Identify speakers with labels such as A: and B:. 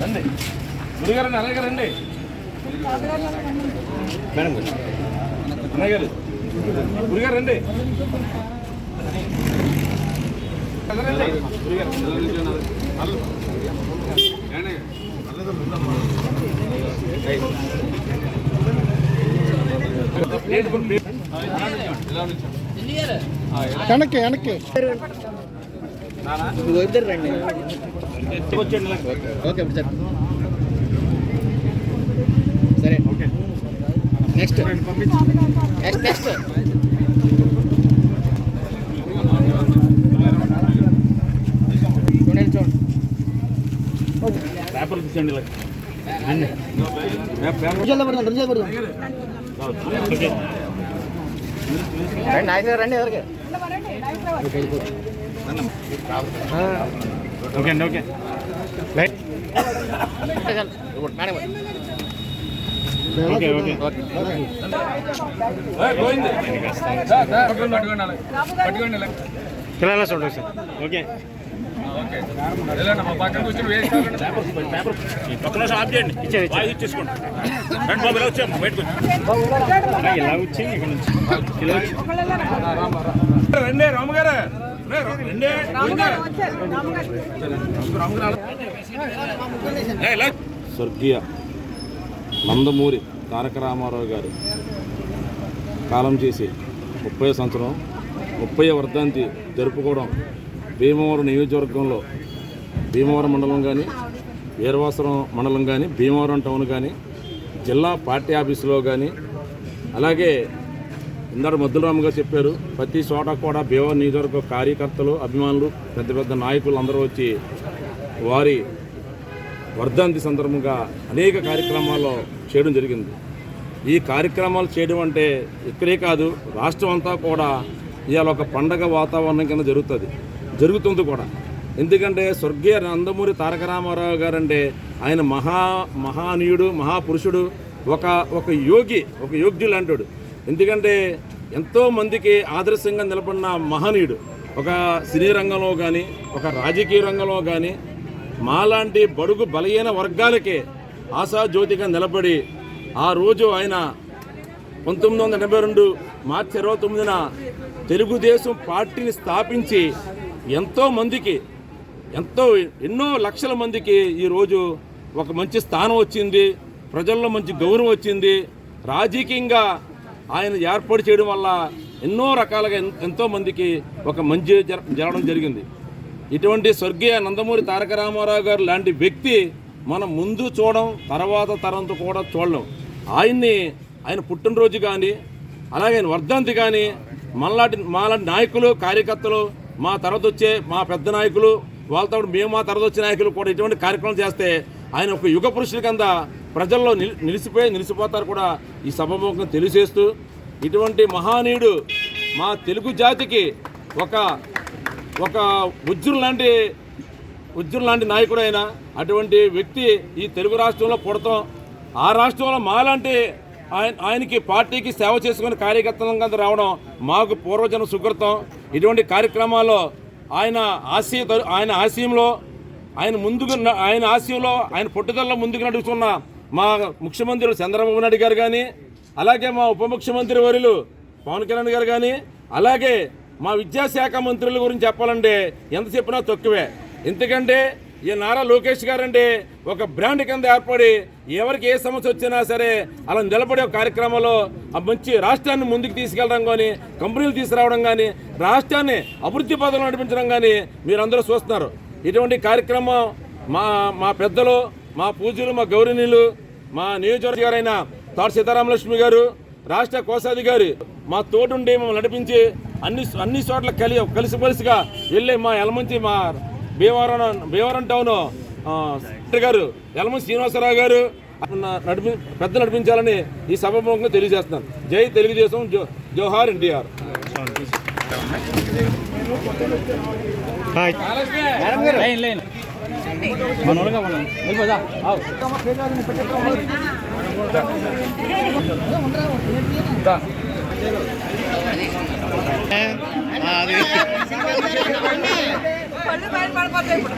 A: రండి గురుగారు అలాగే రండి మేడం గారు అన్నయ్య గారు గురుగారు రండి. గురుగారు. ప్లేట్ కొను, ప్లేట్.
B: వెనక్కి వెనక్కి
A: వచ్చేయండి ఇలా.
B: ఓకే ఇప్పుడు సార్ సరే నెక్స్ట్ నెక్స్ట్ నెక్స్ట్ చూడండి చూడండి
A: పేపర్ తీసేయండి ఇలా. Paper- paper.
B: నిజాలు పడదాం నిజాలు పడదాం
A: ఓకే.
B: రండి రండి ఎవరికి?
A: ఓకే అండి ఓకే. Okay okay. గోవింద్. పట్టుకోండి అలా. పట్టుకోండి.
C: పిల్లల చూడండి సార్. ఓకే.
A: పక్కన
C: చేయండి ఇచ్చేసుకోండి రండి బాబు ఇలా వచ్చాము బయటకు ఇలా ఇక్కడ నుంచి ఇలా వచ్చి
A: రండి రామగారు రండి
D: స్వర్గీయ నందమూరి తారక రామారావు గారు కాలం చేసి ముప్పై సంవత్సరం ముప్పై వర్ధంతి జరుపుకోవడం భీమవరం నియోజకవర్గంలో భీమవరం మండలం కానీ వీరవాసరం మండలం కానీ భీమవరం టౌన్ కానీ జిల్లా పార్టీ ఆఫీసులో కానీ అలాగే ఇందాక మద్దులరామ్ గారు చెప్పారు ప్రతి చోట కూడా భీమవరం నియోజకవర్గ కార్యకర్తలు అభిమానులు పెద్ద పెద్ద నాయకులు అందరూ వచ్చి వారి వర్ధంతి సందర్భంగా అనేక కార్యక్రమాల్లో చేయడం జరిగింది. ఈ కార్యక్రమాలు చేయడం అంటే ఇక్కడే కాదు రాష్ట్రం అంతా కూడా ఇవాళ ఒక పండగ వాతావరణం కింద జరుగుతుంది. జరుగుతుంది కూడా. ఎందుకంటే స్వర్గీయ నందమూరి తారక రామారావు గారంటే ఆయన మహా మహానీయుడు మహాపురుషుడు ఒక ఒక యోగి ఒక యోగ్యులు అంటాడు. ఎందుకంటే ఎంతో మందికి ఆదర్శంగా నిలబడిన మహనీయుడు ఒక సినీ రంగంలో కానీ ఒక రాజకీయ రంగంలో కానీ మాలాంటి బడుగు బలహీన వర్గాలకే ఆశాజ్యోతిగా నిలబడి ఆ రోజు ఆయన పంతొమ్మిది వందల ఎనభై రెండు మార్చి ఇరవై తొమ్మిదిన తెలుగుదేశం పార్టీని స్థాపించి ఎంతో మందికి ఎంతో ఎన్నో లక్షల మందికి ఈరోజు ఒక మంచి స్థానం వచ్చింది. ప్రజల్లో మంచి గౌరవం వచ్చింది. రాజకీయంగా ఆయన ఏర్పాటు చేయడం వల్ల ఎన్నో రకాలుగా ఎంతోమందికి ఎంతో మందికి ఒక మంచి జర జరగడం జరిగింది. ఇటువంటి స్వర్గీయ నందమూరి తారక రామారావు గారు లాంటి వ్యక్తి మనం ముందు చూడడం తర్వాత తరంతో కూడా చూడడం ఆయన్ని ఆయన పుట్టినరోజు కానీ అలాగే ఆయన వర్ధంతి కానీ మనలాంటి మాలాంటి నాయకులు కార్యకర్తలు మా తర్వాత వచ్చే మా పెద్ద నాయకులు వాళ్ళతో మేము మా తర్వాత వచ్చే నాయకులు కూడా ఇటువంటి కార్యక్రమం చేస్తే ఆయన ఒక యుగ పురుషుల కింద ప్రజల్లో నిలి నిలిచిపోయి నిలిచిపోతారు కూడా ఈ సభముఖంగా తెలియజేస్తూ ఇటువంటి మహానీయుడు మా తెలుగు జాతికి ఒక ఒక ఉజ్జురు లాంటి ఉజ్జురు లాంటి నాయకుడు అటువంటి వ్యక్తి ఈ తెలుగు రాష్ట్రంలో పుడతాం. ఆ రాష్ట్రంలో మాలాంటి ఆయన ఆయనకి పార్టీకి సేవ చేసుకుని కార్యకర్తలంగా రావడం మాకు పూర్వజన సుకృతం. ఇటువంటి కార్యక్రమాల్లో ఆయన ఆశయ ఆయన ఆశయంలో ఆయన ముందుకు ఆయన ఆశయంలో ఆయన పుట్టుదలలో ముందుకు నడుస్తున్న మా ముఖ్యమంత్రి చంద్రబాబు నాయుడు గారు కానీ అలాగే మా ఉప ముఖ్యమంత్రి వర్యులు పవన్ కళ్యాణ్ గారు కానీ అలాగే మా విద్యాశాఖ మంత్రుల గురించి చెప్పాలంటే ఎంత చెప్పినా తక్కువే. ఎందుకంటే ఈ నారా లోకేష్ గారంటే ఒక బ్రాండ్ కింద ఏర్పడి ఎవరికి ఏ సమస్య వచ్చినా సరే అలా నిలబడే కార్యక్రమంలో ఆ మంచి రాష్ట్రాన్ని ముందుకు తీసుకెళ్ళడం కానీ కంపెనీలు తీసుకురావడం కానీ రాష్ట్రాన్ని అభివృద్ధి పదవులు నడిపించడం కానీ మీరందరూ చూస్తున్నారు. ఇటువంటి కార్యక్రమం మా మా పెద్దలు మా పూజలు మా గౌరవనీయులు మా నియోజకవర్గ గారైన తాడు సీతారామలక్ష్మి గారు రాష్ట్ర కోశాధికారి మా తోటుండి మమ్మల్ని నడిపించి అన్ని అన్ని చోట్ల కలి కలిసిపలిసిగా వెళ్ళి మా ఎలమంచి మా భీమవరం భీమవరం టౌన్. గారు యలమంచి శ్రీనివాసరావు గారు నడిపి పెద్ద నడిపించాలని ఈ సభాముఖంగా తెలియజేస్తున్నాను. జై తెలుగుదేశం జో జోహార్ ఎన్టీఆర్.
B: అది
E: పళ్ళు బయట పడిపోతాయి ఇప్పుడు.